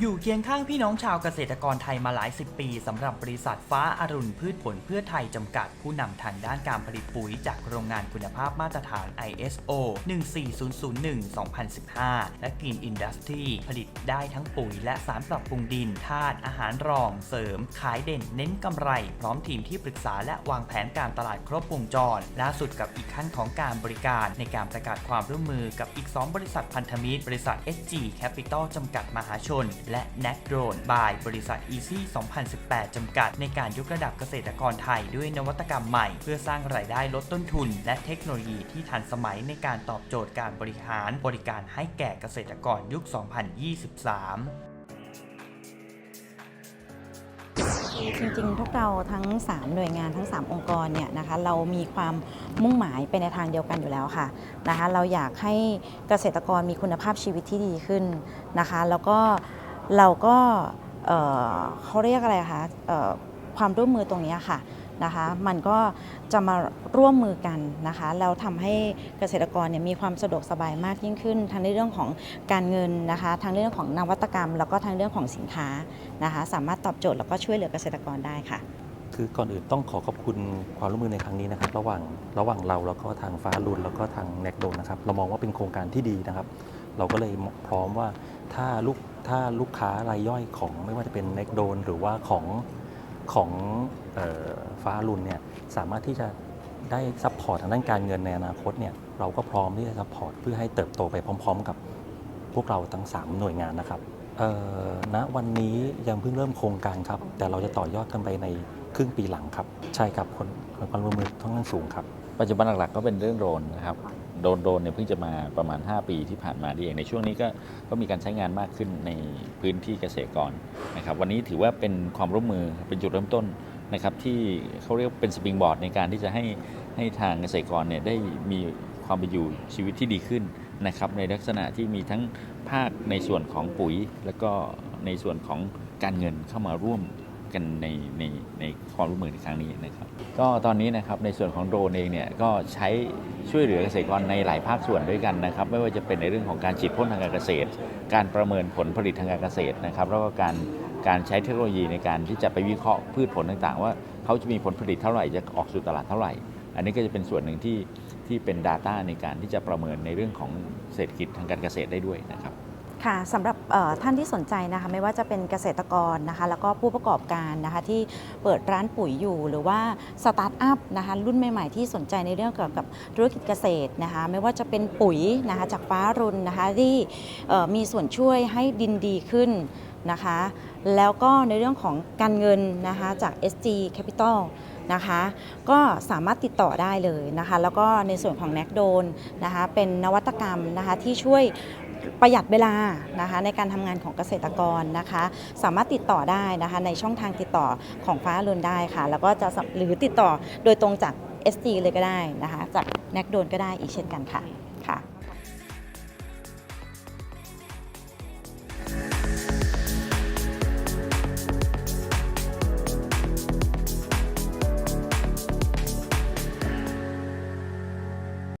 อยู่เคียงข้างพี่น้องชาวเกษตรกรไทยมาหลายสิบปีสำหรับบริษัทฟ้าอารุณพืชผลเพื่อไทยจำกัดผู้นำทางด้านการผลิตปุ๋ยจากโรงงานคุณภาพมาตรฐาน ISO 14001-2015 และ Green Industry ผลิตได้ทั้งปุ๋ยและสารปรับปรุงดินธาตุอาหารรอง เสริม ขายเด่นเน้นกำไร พร้อมทีมที่ปรึกษาและวางแผนการตลาดครบวงจร ล่าสุดกับอีกขั้นของการบริการในการประกาศความร่วมมือกับอีก 2 บริษัทพันธมิตร บริษัท SG Capital จำกัดมหาชนและ n a c d r o n e by บริษัท Easy 2018 จำกัด ในการยกระดับเกษตรกรไทยด้วยนวัตกรรมใหม่ เพื่อสร้างรายได้ลดต้นทุน และเทคโนโลยีที่ทันสมัยในการตอบโจทย์การบริหารบริการให้แก่เกษตรกรยุค 2023จริงๆ พวกเราทั้ง 3 หน่วยงานทั้ง 3 องค์กรเนี่ยนะคะเรามีความมุ่งหมายไปในทางเดียวกันอยู่แล้วค่ะนะคะเราอยากให้เกษตรกรมีคุณภาพชีวิตที่ดีขึ้นนะคะ แล้วก็ เราก็เเขาเรียกอะไรคะความร่วมมือตรงนี้ค่ะนะคะมันก็จะมาร่วมมือกันนะคะแล้วทำให้เกษตรกรเนี่ยมีความสะดวกสบายมากยิ่งขึ้น ทั้งในเรื่องของการเงินนะคะทั้งเรื่องของนวัตกรรม แล้วก็ทั้งเรื่องของสินค้านะคะสามารถตอบโจทย์แล้วก็ช่วยเหลือเกษตรกรได้ค่ะ คือก่อนอื่นต้องขอขอบคุณความร่วมมือในครั้งนี้นะครับ ระหว่างระหว่างเราแล้วก็ทางฟ้ารุนแล้วก็ทางแนกโดนนะครับเรามองว่าเป็นโครงการที่ดีนะครับ เราก็เลยพร้อมว่าถ้าลูก ถ้าลูกค้ารายย่อยของไม่ว่าจะเป็นเนกโดนหรือว่าของของออฟ้ารุนเนี่ยสามารถที่จะได้ซัพพอร์ตทางด้านการเงินในอนาคตเนี่ยเราก็พร้อมที่จะซัพพอร์ตเพื่อให้เติบโตไปพร้อม ๆ กับพวกเราทั้ง 3 หน่วยงานนะครับเอ่อณวันนี้ยังเพิ่งเริ่มโครงการครับ แต่เราจะต่อยอดกันไปใน ครึ่งปีหลังครับ ใช่ครับคนความร่วมมือค่อนข้างสูงครับ ปัจจุบันหลักๆก็เป็นเรื่องโดรนนะครับ โดรนโดรนเนี่ยเพิ่งจะมาประมาณ 5 ปีที่ผ่านมานี่เอง ในช่วงนี้ก็ก็มีการใช้งานมากขึ้นในพื้นที่เกษตรกรนะครับ วันนี้ถือว่าเป็นความร่วมมือเป็นจุดเริ่มต้นนะครับที่เขาเรียกเป็นสปริงบอร์ดในการที่จะให้ให้ทางเกษตรกรเนี่ยได้มีความเป็นอยู่ชีวิตที่ดีขึ้นนะครับในลักษณะที่มีทั้งภาคในส่วนของปุ๋ย แล้วก็ในส่วนของการเงินเข้ามาร่วม กันในในในความร่วมมือในครั้งนี้นะครับ ก็ตอนนี้นะครับในส่วนของโดรนเองเนี่ยก็ใช้ช่วยเหลือเกษตรกรในหลายภาคส่วนด้วยกันนะครับ ไม่ว่าจะเป็นในเรื่องของการฉีดพ่นทางการเกษตร การประเมินผลผลิตทางการเกษตรนะครับ แล้วก็การการใช้เทคโนโลยีในการที่จะไปวิเคราะห์พืชผลต่างๆ ว่าเขาจะมีผลผลิตเท่าไหร่จะออกสู่ตลาดเท่าไหร่ อันนี้ก็จะเป็นส่วนหนึ่งที่ที่เป็น Data ในการที่จะประเมินในเรื่องของเศรษฐกิจทางการเกษตรได้ด้วยนะครับ ค่ะสำหรับท่านที่สนใจนะคะไม่ว่าจะเป็นเกษตรกรนะคะแล้วก็ผู้ประกอบการนะคะที่เปิดร้านปุ๋ยอยู่หรือว่าสตาร์ทอัพนะคะรุ่นใหม่ ๆ ที่สนใจในเรื่องเกี่ยวกับธุรกิจเกษตรนะคะไม่ว่าจะเป็นปุ๋ยนะคะจากฟ้ารุนนะคะที่มีส่วนช่วยให้ดินดีขึ้นนะคะแล้วก็ในเรื่องของการเงินนะคะจาก SG Capital นะคะก็สามารถติดต่อได้เลยนะคะแล้วก็ในส่วนของ n a c d o n นะคะเป็นนวัตกรรมนะคะที่ช่วย ประหยัดเวลานะคะในการทำงานของเกษตรกรนะคะ สามารถติดต่อได้นะคะในช่องทางติดต่อของฟ้าลุนได้ค่ะ แล้วก็จะหรือติดต่อโดยตรงจาก SG เลยก็ได้นะคะ จากแนกโดนก็ได้อีกเช่นกันค่ะค่ะ